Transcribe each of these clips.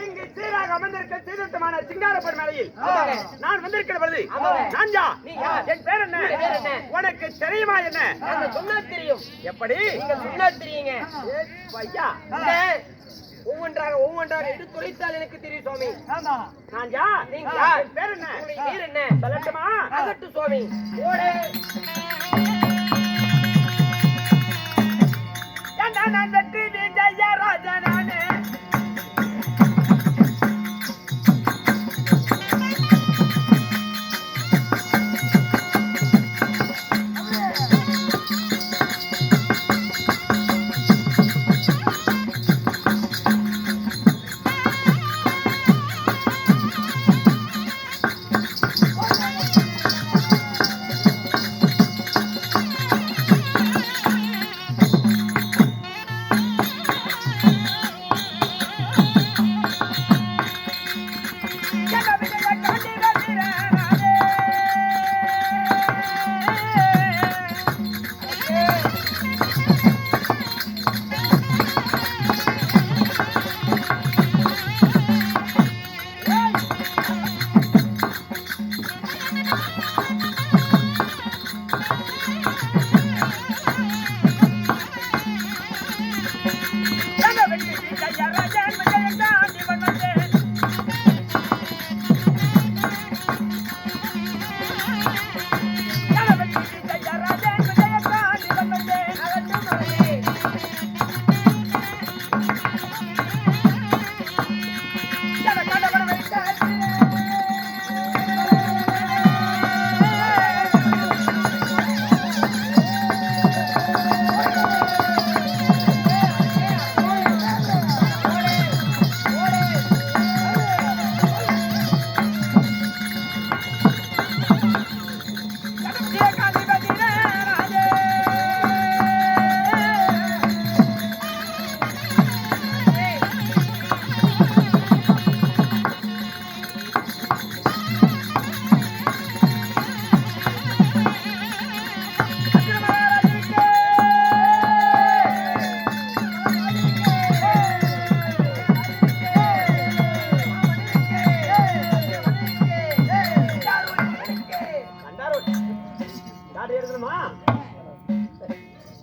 இங்கு சீராக அமர்ந்திருக்க சீதத்தமான சிங்காரப்பன் மலையில். நான் வந்திருக்கிற பொழுது. நான்? என் பேர் என்ன? உனக்கு தெரியுமா என்ன? நாங்க சொன்னா தெரியும். எப்படி? நீங்க சொன்னா தெரியுங்க. இல்ல, ஒவ்வொன்றாக ஒவ்வொன்றாக எடுத்துரைத்தால் எனக்கு தெரியும் சுவாமி. நான் நீங்க யார்? பேர் என்ன? பேர் என்ன? சொல்லட்டுமா? அகட்டு சுவாமி. ஓடு. நான் வெற்றி விஜய ராஜனானே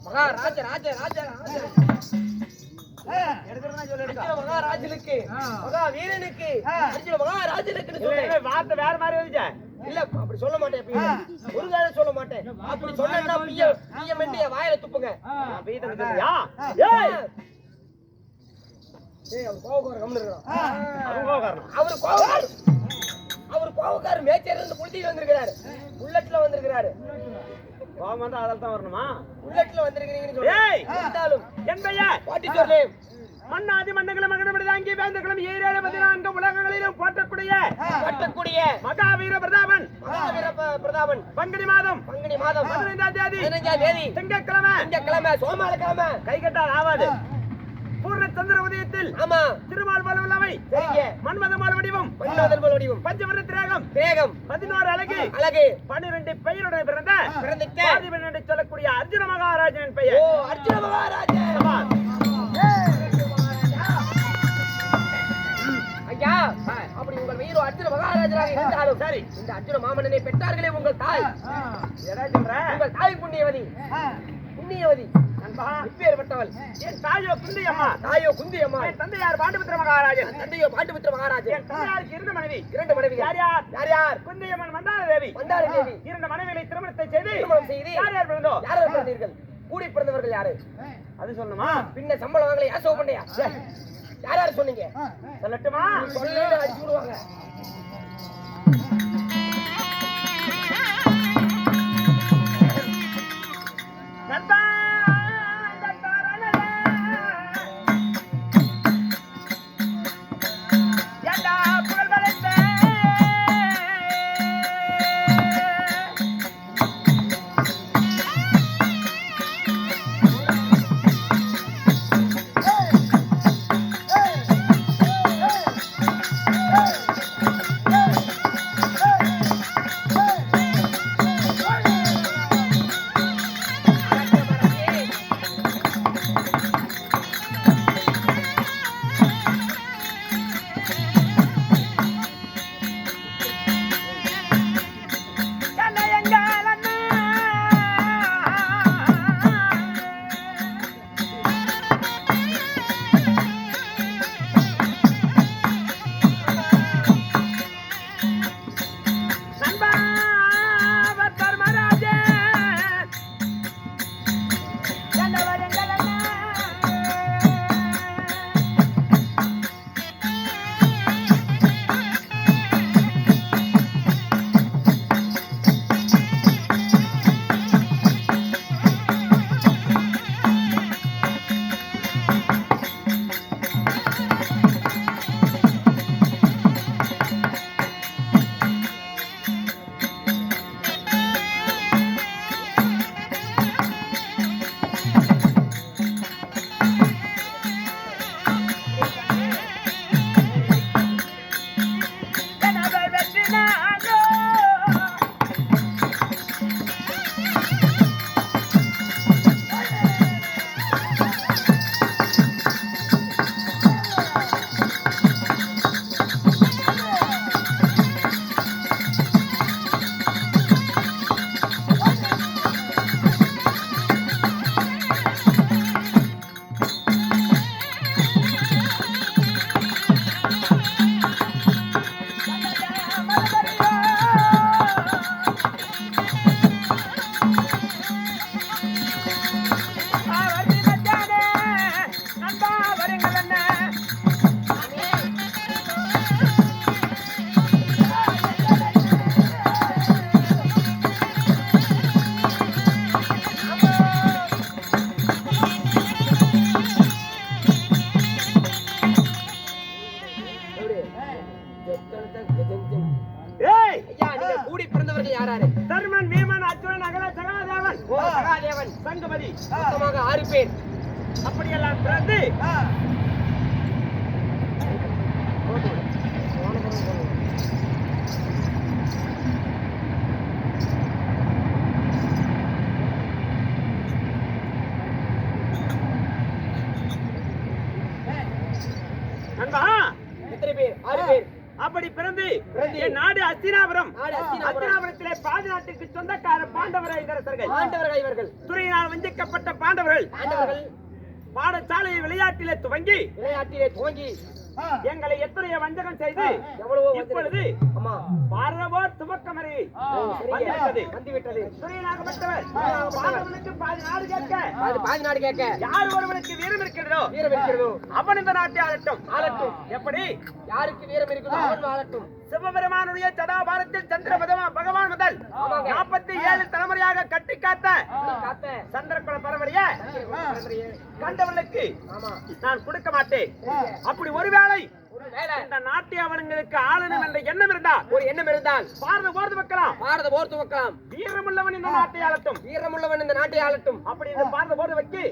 மகாராஜ ராஜ ராஜ ராஜ அர்ஜுன மகாராஜனுக்கு மகா வீரனுக்கு வார்த்தை வேற மாதிரி வந்துச்சே. இல்ல அப்படி சொல்ல மாட்டேன். ஒரு காலம் சொல்ல மாட்டேன். அப்படி சொன்னா என் வாயில துப்புங்க. அவர் அவர் கோவக்காரர் மேச்சேரி இருந்து புளுத்திட்டு வந்திருக்கிறாரு. புல்லட்ல வந்திருக்கிறாரு. கோவம் வந்தா அதில் தான் வரணுமா? புல்லட்ல வந்திருக்கிறீங்கன்னு இருந்தாலும் என் பெயர் பாட்டி சொல்லு மன்னாதி மண்டலம் மகனமிடாங்கி வேந்தர்களும் ஏழேழு பதினான்கு உலகங்களிலும் போற்றக்கூடிய கட்டக்கூடிய மகாவீர பிரதாபன். மகாவீர பிரதாபன். பங்குனி மாதம். பங்குனி மாதம். பதினைந்தாம் தேதி. பதினஞ்சாம் தேதி. திங்கட்கிழமை. திங்கட்கிழமை சோமால கிழமை கை கட்டால் ஆவாது சந்திர உதயத்தில் ஆமா. திருமால் சரிங்க மன்மதமால் வடிவம் வடிவம். பஞ்சவர திரேகம் வேகம் பதினோரு அழகு அழகு. பன்னிரண்டு பெயருடன் பிறந்த என்று சொல்லக்கூடிய அர்ஜுன மகாராஜன் பெயர். அர்ஜுன மகாராஜா சபாஷ். ஐயா அப்படி உங்கள் வீரோ அர்ஜுன மகாராஜராக இருந்தாலும் சரி. இந்த அர்ஜுன மாமன்னனை பெற்றார்களே உங்கள் தாய். உங்கள் தாய் புண்ணியவதி. புண்ணியவதி. இப்பேற்பட்டவள். என் தாயோ குந்தியம்மா. தாயோ குந்தியம்மா. என் தந்தையார் பாண்டுபுத்திர மகாராஜன். தந்தையோ பாண்டுபுத்திர மகாராஜன். என் தந்தையாருக்கு இருந்த மனைவி. இரண்டு மனைவி யார் யார்? யார் யார்? குந்தியம்மன் மந்தார தேவி மந்தார தேவி இரண்டு மனைவிகளை திருமணத்தை செய்து திருமணம் செய்து யார் யார் பிறந்தோ யார் பிறந்தீர்கள்? கூடி பிறந்தவர்கள் யாரு? அது சொல்லணுமா? பின்ன சம்பளம் வாங்கல. யார் சோ பண்ணையா? யார் யார் சொன்னீங்க? சொல்லட்டுமா? சொல்லு அடிச்சு விடுவாங்க. சங்கமதி மொத்தமாக ஆறு பேர் அப்படியெல்லாம் பிறந்து. நண்பா. எத்தனை பேர்? ஆறு பேர். அப்படி பிறந்து. என் நாடு அஸ்தினாபுரம். அஸ்தினாபுரத்திலே பாதி நாட்டுக்கு சொந்தக்கார பாண்டவரை இளவரசர்கள் ஆண்டவர்கள் இவர்கள் துறையினால் வஞ்சிக்கப்பட்ட பாண்டவர்கள் ஆண்டவர்கள் பாடசாலை விளையாட்டிலே துவங்கி விளையாட்டிலே துவங்கி எங்களை எத்தனையோ வஞ்சகம் செய்து. இப்பொழுது ஆமா பாரதவோர் துவக்கமறி. ஓ, சரிங்க. வந்துவிட்டது. வந்து விட்டது துறையினாகப்பட்டவர் பாண்டவனுக்கு பாதி நாடு கேட்க. அது பாதி நாடு கேட்க. யார் ஒருவனுக்கு வீரம் இருக்கிறதோ வீரம் இருக்கிறதோ. அவன் இந்த நாட்டை ஆளட்டும். ஆளட்டும். எப்படி? யாருக்கு வீரம் இருக்குதோ அவன் வாழட்டும் சிவபெருமானுடைய சதாபாரத்தில் சந்திர பகவான் முதல். நாற்பத்தி ஏழு தலைமுறையாக கட்டி காத்த காத்த. சந்திரகுல பரம்பரைய கண்டவர்களுக்கு ஆமா. நான் கொடுக்க மாட்டேன். அப்படி ஒருவேளை ஒரு வேளை இந்த நாட்டை அவனுங்களுக்கு ஆளணும் என்ற எண்ணம் இருந்தால் ஒரு எண்ணம் இருந்தால் பாரத போர்து வைக்கலாம் பாரத போர் துவக்கலாம். வீரமுள்ளவன் இந்த நாட்டை ஆளட்டும். வீரமுள்ளவன் இந்த நாட்டை ஆளட்டும். அப்படி இந்த பாரத போர்து வைக்கி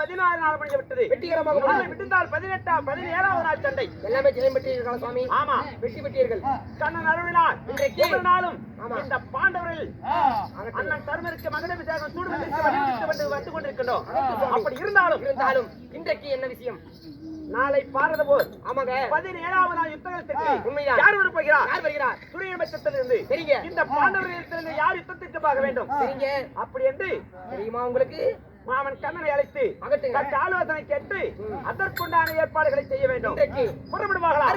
பதினாறு நாள் மணி விட்டது வெற்றிகரமாக பதினெட்டாம் பதினேழாவது நாள் சண்டை. எல்லாமே ஜெயம் பெற்றீர்கள் சுவாமி? ஆமா. வெற்றி பெற்றீர்கள். கண்ணன் அருளினார். இன்றைக்கு. நாளும். இந்த பாண்டவர்கள் அண்ணன் தருமருக்கு மகன விசாகம் சூடுவதற்கு வலியுறுத்தி வந்து வந்து கொண்டிருக்கின்றோம். அப்படி இருந்தாலும் இருந்தாலும் இன்றைக்கு என்ன விஷயம்? நாளை பாரத போர் ஆமாங்க. பதினேழாவது நாள் யுத்தத்திற்கு உண்மைதான். யார் வரப்போகிறார் யார் வருகிறார்? துரியபட்சத்திலிருந்து சரிங்க இந்த பாண்டவர்களிடத்திலிருந்து யார் யுத்தத்திற்கு போக வேண்டும்? சரிங்க அப்படி என்று தெரியுமா உங்களுக்கு? மாமன் கண்ணனை அழைத்து. கட்ட ஆலோசனை கேட்டு அதற்குண்டான ஏற்பாடுகளை செய்ய வேண்டும். புறப்படுவார்களா?